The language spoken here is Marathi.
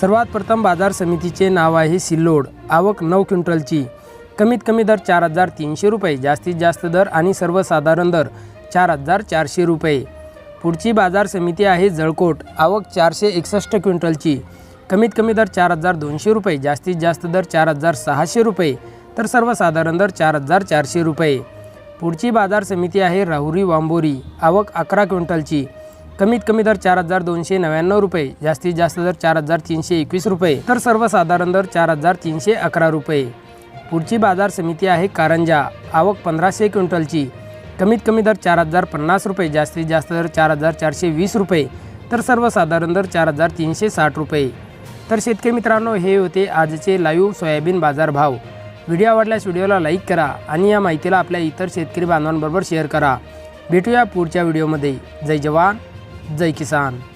सर्वात प्रथम बाजार समितीचे नाव आहे सिल्लोड. आवक नऊ क्विंटलची. कमीत कमी दर चार हजार तीनशे रुपये जास्तीत जास्त दर आणि सर्वसाधारण दर चार हजार चारशे रुपये. पुढची बाजार समिती आहे जळकोट. आवक चारशे एकसष्ट क्विंटलची. कमीत कमी दर चार हजार दोनशे रुपये जास्तीत जास्त दर चार हजार सहाशे रुपये तर सर्वसाधारण दर चार हजार चारशे रुपये. पुढची बाजार समिती आहे राहुरी वांबोरी. आवक अकरा क्विंटलची. कमीत कमी दर चार हजार दोनशे नव्याण्णव रुपये जास्तीत जास्त दर चार हजार तीनशे एकवीस रुपये तर सर्वसाधारण दर चार हजार तीनशे अकरा रुपये. पुढची बाजार समिती आहे कारंजा आवक पंधराशे क्विंटलची. कमीत कमी दर चार हजार पन्नास रुपये जास्तीत जास्त दर चार हजार चारशे वीस रुपये तर सर्वसाधारण दर चार हजार तीनशे साठ रुपये. तर शेतकरी मित्रांनो हे होते आजचे लाईव्ह सोयाबीन बाजार भाव व्हिडिओ आवडल्यास व्हिडिओला लाईक करा आणि या माहितीला आपल्या इतर शेतकरी बांधवांबरोबर शेअर करा. भेटूया पुढच्या व्हिडिओमध्ये. जय जवान. जय किसान.